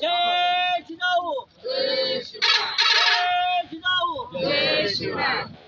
जय जिजाऊ जय जिजाऊ जय जिजाऊ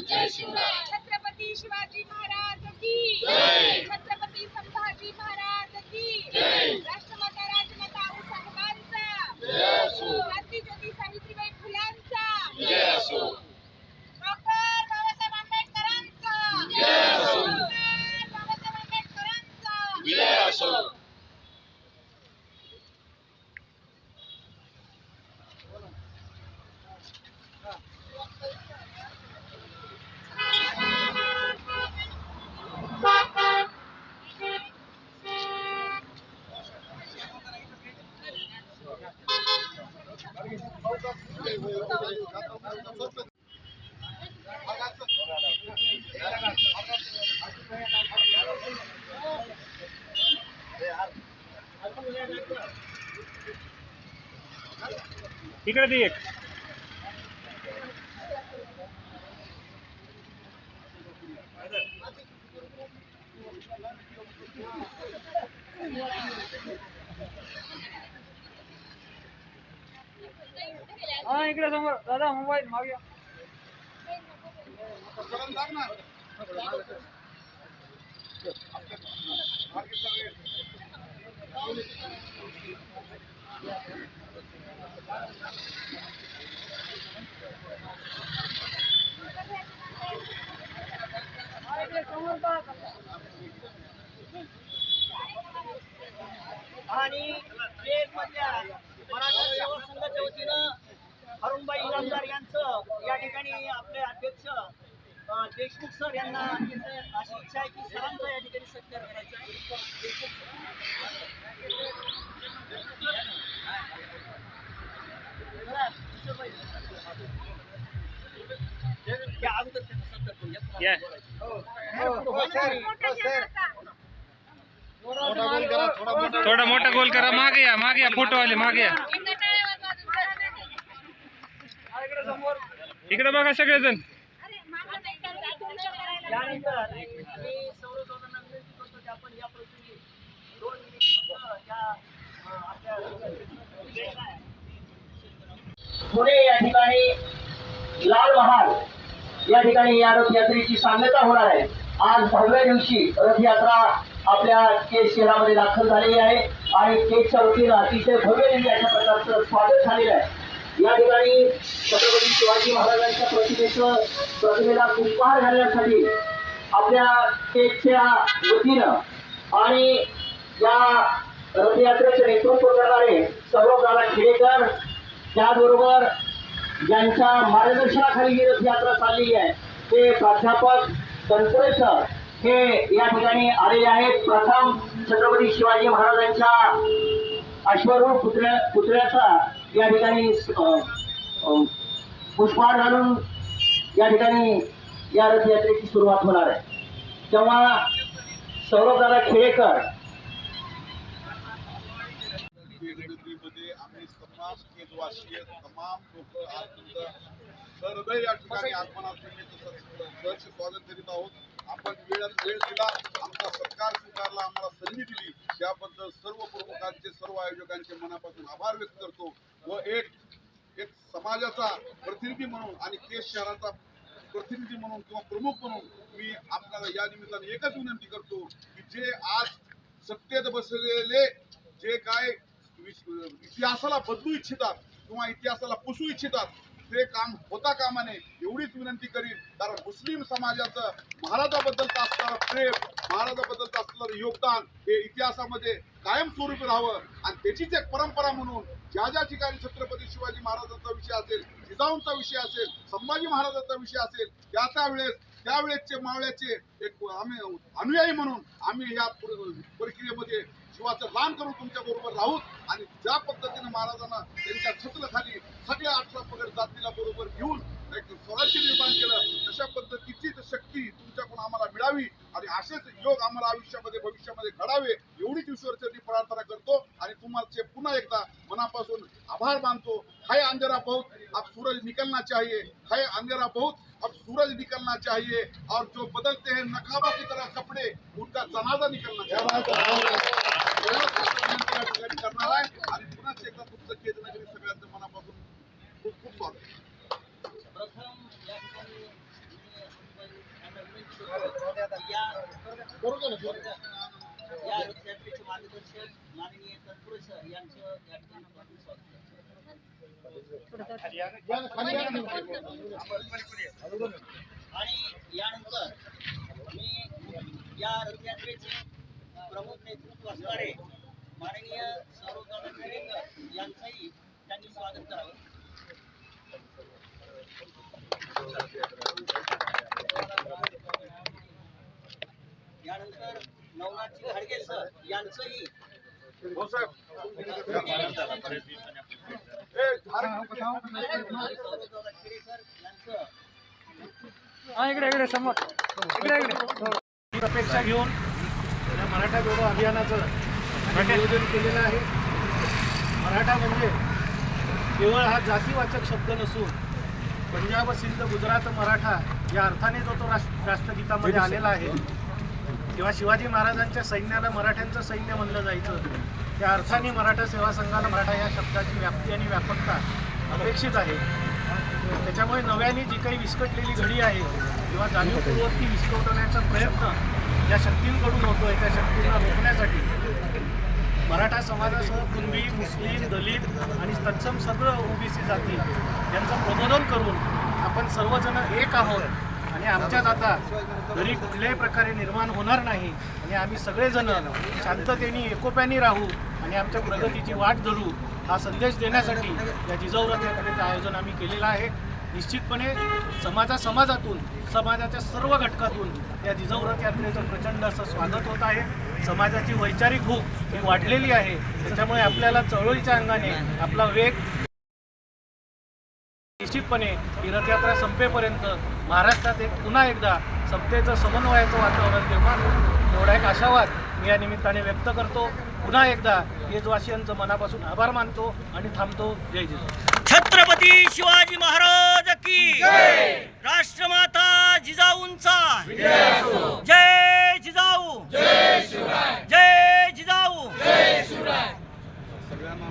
जय शिवराय. छत्रपती शिवाजी महाराज की. इकडे दे एक हा इकडे समोर दादा मोबाईल मागे या. हा, इकडे समोर पहा. आणि मराठा सेवा संघाच्या वतीनं अरुणबाई इनामदार यांचं या ठिकाणी आपले अध्यक्ष देशमुख सर. यांना अशी इच्छा आहे की सरांचा या ठिकाणी सत्कार करायचा अगोदर त्यांना सत्कार. थोडा मोठा गोल करा मागे या मागे या फोटो आले मागे या. इकडे समोर इकडे बघा सगळेजण. पुणे या ठिकाणी लाल महाल या ठिकाणी या रथयात्रेची सांगता होणार आहे. आज भव्य दिवशी रथयात्रा आपल्या केस शहरामध्ये दाखल झालेली आहे आणि केकच्या वतीनं अतिशय भव्य दिव्य अशा प्रकारचं स्वागत झालेलं आहे. या ठिकाणी छत्रपती शिवाजी महाराजांच्या प्रतिमेचं प्रतिमेला पुष्पहार घालण्यासाठी आपल्या केकच्या वतीनं आणि या रथयात्रेचे नेतृत्व करणारे सौरभ खेडेकर त्याचबरोबर ज्यांच्या मार्गदर्शनाखाली ही रथयात्रा चाललेली आहे. ते प्राध्यापक तंत्रे सर हे या ठिकाणी आलेले आहेत. प्रथम छत्रपती शिवाजी महाराजांच्या अश्वरूप पुतळ्या पुतळ्याचा या ठिकाणी पुष्पहार घालून या ठिकाणी या रथयात्रेची सुरुवात होणार आहे. तेव्हा सौरभदादा खेडेकरमध्ये तमाम केजवासीय तमाम लोक आज तुमचं सहृदय या ठिकाणी आगमनात तुम्ही तसंच सहर्ष स्वागत करीत आहोत. आपण वेळ वेळ दिला आमचा सत्कार स्वीकारला आम्हाला संधी दिली. त्याबद्दल सर्व प्रमुखांचे सर्व आयोजकांचे मनापासून आभार व्यक्त करतो. व एक एक समाजाचा प्रतिनिधी म्हणून आणि केस शहराचा प्रतिनिधी म्हणून किंवा प्रमुख म्हणून मी आपल्याला या निमित्ताने एकच विनंती करतो की जे आज सत्तेत बसलेले जे काय विश- इतिहासाला बदलू इच्छितात किंवा इतिहासाला पुसू इच्छितात ते काम होता कामा नये एवढीच विनंती करीन. कारण मुस्लिम समाजाचं महाराजाबद्दलचं असणारं प्रेम महाराजाबद्दलचं असणारं योगदान हे इतिहासामध्ये कायमस्वरूपी राहावं. आणि त्याचीच एक परंपरा म्हणून ज्या ज्या ठिकाणी छत्रपती शिवाजी महाराजांचा विषय असेल जिजाऊंचा विषय असेल संभाजी महाराजांचा विषय असेल त्या त्यावेळेस त्यावेळेसचे मावळ्याचे एक आम्ही अनुयायी म्हणून आम्ही या प्रक्रियेमध्ये शिवाचं रान करून तुमच्या बरोबर राहू आणि ज्या पद्धतीने महाराजांना त्यांच्या छत्रखाली सगळ्या अठरा पगड जातीला बरोबर घेऊन एक स्वराज्य निर्माण केलं तशा पद्धतीची शक्ती तुमच्याकडून आम्हाला मिळावी आणि असेच योग आम्हाला आयुष्यामध्ये भविष्यामध्ये घडावे एवढीच ईश्वरचरणी प्रार्थना करतो आणि तुम्हाला पुन्हा एकदा मनापासून आभार मानतो. हाय अंधेरा बहुत अब सूरज निकलना चाहिए. हाय अंधेरा बहुत अब सूरज निकलना चाहिए. और जो बदलते हैं नखाबा की तरह कपड़े उनका जनाजा निकलना चाहिए एवढंच फक्त विनंती या ठिकाणी आणि पुन्हा एकदा तुमचं केंद्र सगळ्यांचं मनापासून खूप खूप स्वागत. मार्गदर्शक माननीय सर यांचं या ठिकाणी स्वागत आणि यानंतर मी या रथयात्रेचे प्रमुख नेतृत्व असणारे माननीय खेडेकर यांचंही त्यांनी स्वागत करावं यानंतर नवनाथजी घाडगे सर यांचंही इकडे इकडे समोर. इकडे इकडे. ही अपेक्षा घेऊन. मराठा जोडो अभियानाचं नियोजन केलेलं आहे. मराठा म्हणजे केवळ हा जातीवाचक शब्द नसून पंजाब सिंध गुजरात मराठा या अर्थाने जो तो राष्ट्र राष्ट्रगीतामध्ये आलेला आहे किंवा शिवाजी महाराजांच्या सैन्याला मराठ्यांचं सैन्य म्हणलं जायचं त्या अर्थाने मराठा सेवा संघाला मराठा या शब्दाची व्याप्ती आणि व्यापकता अपेक्षित आहे. त्याच्यामुळे नव्याने जी काही विस्कटलेली घडी आहे किंवा जाणीवपूर्वक ती विस्कटवण्याचा प्रयत्न ज्या शक्तींकडून होतोय त्या शक्तींना रोखण्यासाठी मराठा समाजासह कुणबी मुस्लिम दलित आणि तत्सम सर्व ओबीसी जाती यांचं प्रबोधन करून आपण सर्वजण एक आहोत. आणि आमच्यात आता घरी कुठल्याही प्रकारे निर्माण होणार नाही. आणि आम्ही सगळेजण शांततेने एकोप्याने राहू आणि आमच्या प्रगतीची वाट धरू हा संदेश देण्यासाठी या जिजाऊ रथ आयोजन आम्ही केलेलं आहे. निश्चितपणे समाजा समाजातून समाजाच्या सर्व घटकातून या जिजाऊ रथ यात्रेचं प्रचंड असं स्वागत होत आहे. समाजाची वैचारिक भूक ही वाढलेली आहे. त्याच्यामुळे आपल्याला चळवळीच्या अंगाने आपला वेग निश्चितपणे ही रथयात्रा संपेपर्यंत महाराष्ट्रात एक पुन्हा एकदा सत्तेचं समन्वयाचं वातावरण निर्माण एवढा एक आशावाद मी या निमित्ताने व्यक्त करतो. पुन्हा एकदा येजवासियांचं मनापासून आभार मानतो आणि थांबतो. जय जिजाऊ. छत्रपती शिवाजी महाराज! की राष्ट्रमाता जिजाऊंचा. जय जिजाऊ. जय जिजाऊ. सगळ्यांना